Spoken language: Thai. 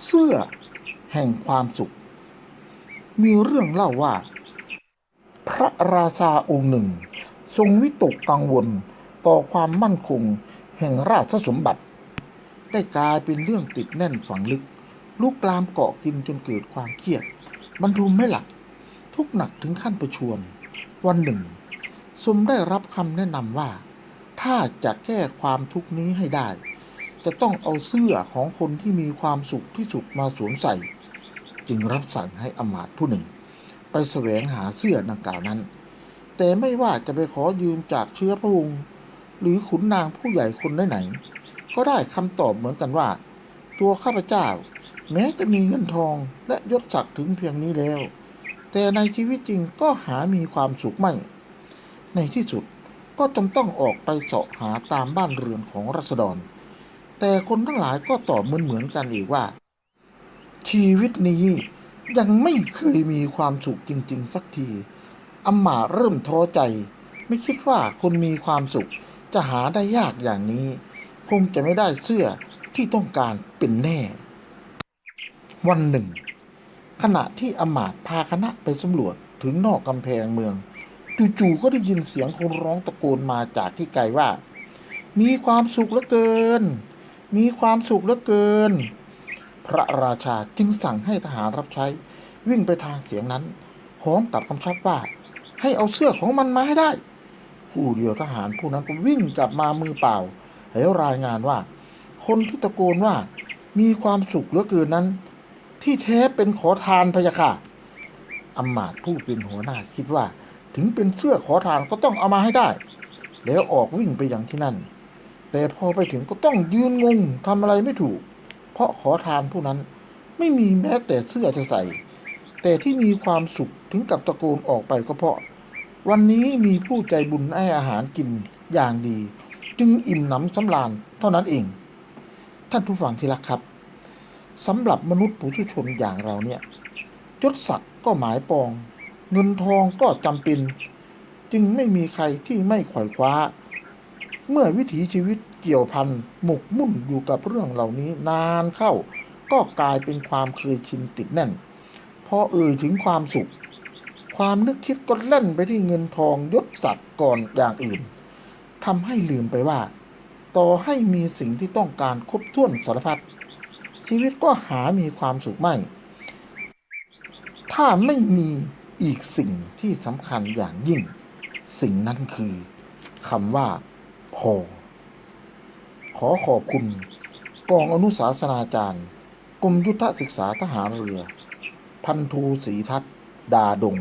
เสื้อแห่งความสุข มีเรื่องเล่าว่า พระราชาองค์หนึ่ง ทรงวิตกกังวลต่อความมั่นคงแห่งราชสมบัติ ได้กลายเป็นเรื่องติดแน่นฝังลึกลุกลามเกาะกินจนเกิดความเครียด บรรทุมไม่หลับทุกหนักถึงขั้นประชวรวันหนึ่งสมได้รับคำแนะนำว่า ถ้าจะแก้ความทุกข์นี้ให้ได้ จะต้องเอาเสื้อของคนที่มีความสุขที่สุดมาสวมใส่ จึงรับสั่งให้อมาต์ผู้หนึ่ง ไปแสวงหาเสื้อดังกล่าวนั้น แต่ไม่ว่าจะไปขอยืมจากเชื้อพระวงศ์หรือขุนนางผู้ใหญ่คนไหนๆก็ได้คำตอบเหมือนกันว่า ตัวข้าพเจ้า แม้จะมีเงินทองและยศศักดิ์ถึงเพียงนี้แล้ว แต่ในชีวิตจริงก็หามีความสุขไม่ ในที่สุดก็จำต้องออกไปเสาะหาตามบ้านเรือนของรัษฎร แต่คนทั้งหลายก็ตอบเหมือนๆกันอีกว่า ชีวิตนี้ยังไม่เคยมีความสุขจริง ๆ สักทีอำมาเริ่มท้อใจ ไม่คิดว่าคนมีความสุขจะหาได้ยากอย่างนี้ คงจะไม่ได้เสื้อที่ต้องการเป็นแน่ วันหนึ่ง ขณะที่อำมาตพาคณะไปสำรวจถึงนอกกำแพงเมืองจู่ๆก็ได้ยินเสียงคนร้องตะโกนมาจากที่ไกลว่า มีความสุขเหลือเกิน มีความสุขเหลือเกิน พระราชาจึงสั่งให้ทหารรับใช้ วิ่งไปทางเสียงนั้นพร้อมกับกำชับว่า ให้เอาเสื้อของมันมาให้ได้ ผู้เดียวทหารผู้นั้นก็วิ่งกลับมามือเปล่า แล้วรายงานว่า คนที่ตะโกนว่ามีความสุขเหลือเกินนั้น ที่แท้เป็นขอทานพยะค่ะอำมาตย์ผู้เป็นหัวหน้าคิดว่า ถึงเป็นเสื้อขอทานก็ต้องเอามาให้ได้ แล้วออกวิ่งไปอย่างที่นั่น แต่พอไปถึงก็ต้องยืนงงทำอะไรไม่ถูก เพราะขอทานผู้นั้นไม่มีแม้แต่เสื้อจะใส่ แต่ที่มีความสุขถึงกับตะโกนออกไปก็เพราะ วันนี้มีผู้ใจบุญให้อาหารกินอย่างดี จึงอิ่มหนำสำราญเท่านั้นเอง ท่านผู้ฟังที่รักครับสำหรับมนุษย์ปุถุชนอย่างเราเนี่ยยศศักดิ์ก็หมายปอง เงินทองก็จำเป็น จึงไม่มีใครที่ไม่ขวายคว้า เมื่อวิถีชีวิตเกี่ยวพันหมกมุ่นอยู่กับเรื่องเหล่านี้นานเข้า ก็กลายเป็นความเคยชินติดแน่น พอเอ่ยถึงความสุข ความนึกคิดก็เล่นไปที่เงินทองยศศักดิ์ก่อนอย่างอื่นทำให้ลืมไปว่า ต่อให้มีสิ่งที่ต้องการครบถ้วนสารพัดชีวิตก็หามีความสุขไม่ ถ้าไม่มีอีกสิ่งที่สำคัญอย่างยิ่ง สิ่งนั้นคือคำว่า พอ ขอขอบคุณกองอนุสาสนาจารย์กรมยุทธศึกษาทหารเรือ พันทูศรีทัศดาดง